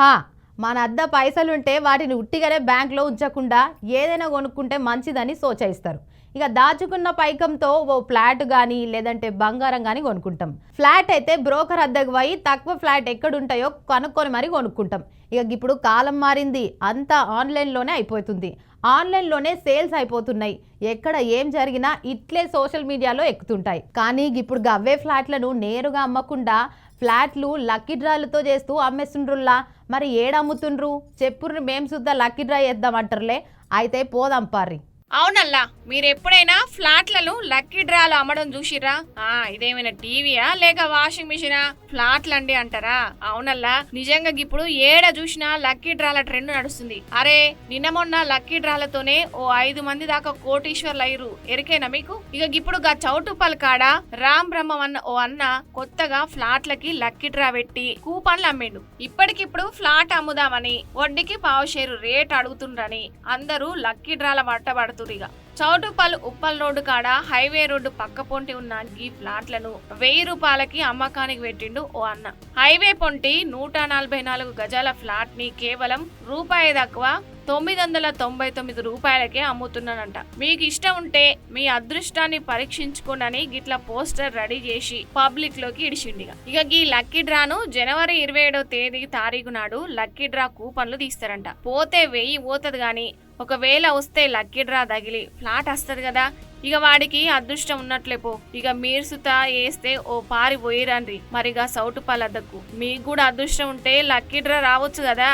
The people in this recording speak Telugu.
హా మన అద్ద పైసలుంటే వాటిని ఉట్టిగానే బ్యాంక్లో ఉంచకుండా ఏదైనా కొనుక్కుంటే మంచిదని సోచయిస్తారు. ఇక దాచుకున్న పైకంతో ఓ ఫ్లాట్ కానీ లేదంటే బంగారం కానీ కొనుక్కుంటాం. ఫ్లాట్ అయితే బ్రోకర్ అద్దెకు పోయి తక్కువ ఫ్లాట్ ఎక్కడుంటాయో కనుక్కొని మరీ కొనుక్కుంటాం. ఇక ఇప్పుడు కాలం మారింది. అంతా ఆన్లైన్లోనే అయిపోతుంది. ఆన్లైన్లోనే సేల్స్ అయిపోతున్నాయి. ఎక్కడ ఏం జరిగినా ఇట్లే సోషల్ మీడియాలో ఎక్కుతుంటాయి. కానీ ఇప్పుడు గవ్వే ఫ్లాట్లను నేరుగా అమ్మకుండా ఫ్లాట్లు లక్కీ డ్రాలతో చేస్తూ అమ్మేస్తుండ్రుల్లా? మరి ఏడమ్ముతుండ్రు? చెప్పుర్రు మేము సుద్దా లక్కీ డ్రా చేద్దామంటారులే అయితే పోదాం పారి. అవునల్లా మీరు ఎప్పుడైనా లక్కీ డ్రాలు అమ్మడం చూసిరా ఆ ఇదేమైనా టీవీయా? లేక వాషింగ్ మిషనా? ఫ్లాట్లు అండి అంటారా? అవునల్లా నిజంగా ఇప్పుడు ఏడ చూసినా లక్కీ డ్రాల ట్రెండ్ నడుస్తుంది. అరే నిన్న మొన్న లక్కీ డ్రాలతోనే ఓ ఐదు మంది దాకా కోటీశ్వర్లు అయ్యారు ఎరికేనా మీకు? ఇక ఇప్పుడు గా చౌటుపల్ కాడ? రామ్ బ్రహ్మం అన్న ఓ అన్న కొత్తగా ఫ్లాట్లకి లక్కీ డ్రా పెట్టి కూపన్లు అమ్మిండు. ఇప్పటికిప్పుడు ఫ్లాట్ అమ్ముదామని వడ్డీకి పావు షేరు రేట్ అడుగుతుండ్రని అందరూ లక్కీ డ్రాల పట్టబడుతున్నారు ఇక చౌటుపల్ ఉప్పల్ రోడ్డు కాడ హైవే రోడ్డు పక్క పొంటి ఉన్న ఈ ఫ్లాట్లను వెయ్యి రూపాయలకి అమ్మకానికి పెట్టిండు ఓ అన్న. హైవే పొంటి నూట నలభై నాలుగు గజాల ఫ్లాట్ని కేవలం రూపాయి తక్కువ తొమ్మిది వందల తొంభై తొమ్మిది రూపాయలకే అమ్ముతున్నానంట. మీకు ఇష్టం ఉంటే మీ అదృష్టాన్ని పరీక్షించుకోనని గిట్ల పోస్టర్ రెడీ చేసి పబ్లిక్లోకి ఇడిచిండిగా ఇక ఈ లక్కీ డ్రాను జనవరి ఇరవై ఏడో తేదీ తారీఖు నాడు లక్కీ డ్రా కూపన్లు తీస్తారంట. పోతే వెయ్యి పోతుంది గాని ఒకవేళ వస్తే లక్కీ డ్రా తగిలి ఫ్లాట్ వస్తుంది కదా. ఇక వాడికి అదృష్టం ఉన్నట్లేపో ఇక మీరు సుత వేస్తే ఓ పారి పోయిరండి మరిగా సౌటు పలద్దకు మీకు కూడా అదృష్టం ఉంటే లక్కీ డ్రా రావచ్చు కదా.